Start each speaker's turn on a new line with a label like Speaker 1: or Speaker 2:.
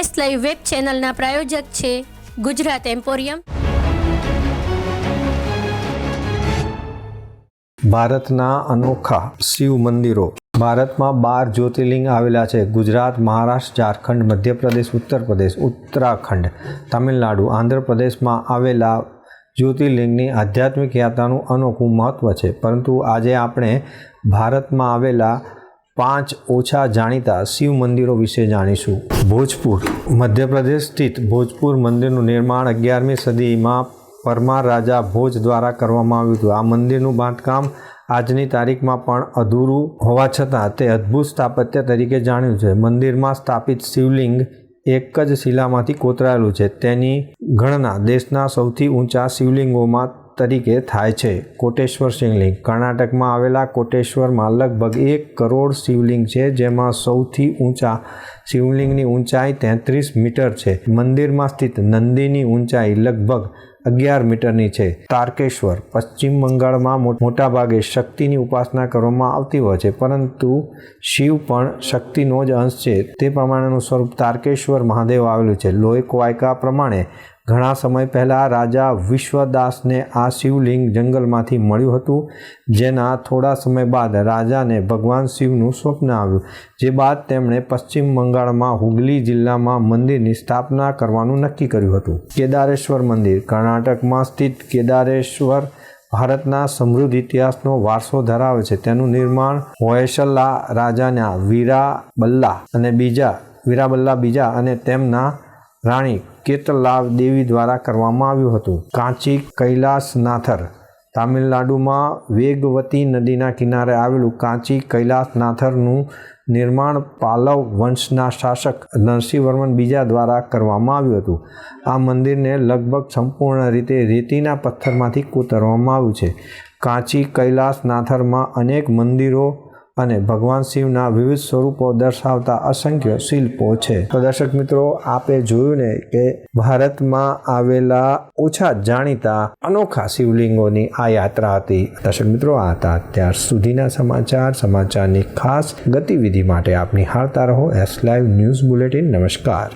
Speaker 1: S live web ચેનલના પ્રાયોજક છે Gujarat emporium.
Speaker 2: ભારતના અનોખા શિવ મંદિરો. ભારતમાં બાર જ્યોતિર્લિંગ આવેલા છે. ગુજરાત, મહારાષ્ટ્ર, ઝારખંડ, મધ્યપ્રદેશ ઉત્તર પ્રદેશ ઉત્તરાખંડ, તમિલનાડુ, આંધ્રપ્રદેશમાં આવેલા જ્યોતિર્લિંગની આધ્યાત્મિક યાત્રાનું અનોખું મહત્ત્વ છે. પરંતુ આજે આપણે ભારતમાં આવેલા પાંચ ઓછા જાણીતા શિવ મંદિરો વિશે જાણીશું. ભોજપુર, મધ્યપ્રદેશ સ્થિત ભોજપુર મંદિરનું નિર્માણ અગિયારમી સદીમાં પરમાર રાજા ભોજ દ્વારા કરવામાં આવ્યું હતું. આ મંદિરનું બાંધકામ આજની તારીખમાં પણ અધૂરું હોવા છતાં તે અદ્ભુત સ્થાપત્ય તરીકે જાણ્યું છે. મંદિરમાં સ્થાપિત શિવલિંગ એક જ શિલામાંથી કોતરાયેલું છે. તેની ગણના દેશના સૌથી ઊંચા શિવલિંગોમાં તરીકે થાય છે. કોટેશ્વર શિવલિંગ. કર્ણાટકમાં આવેલા કોટેશ્વરમાં લગભગ એક કરોડ શિવલિંગ છે, જેમાં સૌથી ઊંચા શિવલિંગની ઊંચાઈ તેત્રીસ મીટર છે. મંદિરમાં સ્થિત નંદીની ઊંચાઈ લગભગ અગિયાર મીટરની છે. તારકેશ્વર પશ્ચિમ બંગાળમાં મોટાભાગે શક્તિની ઉપાસના કરવામાં આવતી હોય છે, પરંતુ શિવ પણ શક્તિનો જ અંશ છે. તે પ્રમાણેનું સ્વરૂપ તારકેશ્વર મહાદેવ આવેલું છે. લોહી વાયકા પ્રમાણે ઘણા સમય પહેલાં રાજા વિશ્વદાસને આ શિવલિંગ જંગલમાંથી મળ્યું હતું, જેના થોડા સમય બાદ રાજાને ભગવાન શિવનું સ્વપ્ન આવ્યું, જે બાદ તેમણે પશ્ચિમ બંગાળમાં હુગલી જિલ્લામાં મંદિરની સ્થાપના કરવાનું નક્કી કર્યું હતું. કેદારેશ્વર મંદિર, કર્ણાટકમાં સ્થિત કેદારેશ્વર, ભારતના સમૃદ્ધ ઇતિહાસનો વારસો ધરાવે છે. તેનું નિર્માણ હોયસલ્લા રાજાના વીરાબલ્લા અને બીજા, વીરાબલ્લા બીજા અને તેમના રાણી કેતલાવ દેવી દ્વારા કરવામાં આવ્યું હતું. કાંચી કૈલાસનાથર, તામિલનાડુમાં વેગવતી નદીના કિનારે આવેલું કાંચી કૈલાસનાથરનું નિર્માણ પાલવ વંશના શાસક નરસિંહવર્મન બીજા દ્વારા કરવામાં આવ્યું હતું. આ મંદિરને લગભગ સંપૂર્ણ રીતે રેતીના પથ્થરમાંથી કોતરવામાં આવ્યું છે. કાંચી કૈલાસનાથરમાં અનેક મંદિરો અને ભગવાન શિવના વિવિધ સ્વરૂપો દર્શાવતા અસંખ્ય શિલ્પો છે. તો દર્શક મિત્રો, આપે જોયું ને કે ભારતમાં આવેલા ઓછા જાણીતા અનોખા શિવલિંગોની આ યાત્રા હતી. દર્શક મિત્રો, આ હતા અત્યાર સુધીના સમાચાર. સમાચારની ખાસ ગતિવિધિ માટે આપની હારતા રહો. એસ લાઈવ ન્યૂઝ બુલેટિન નમસ્કાર.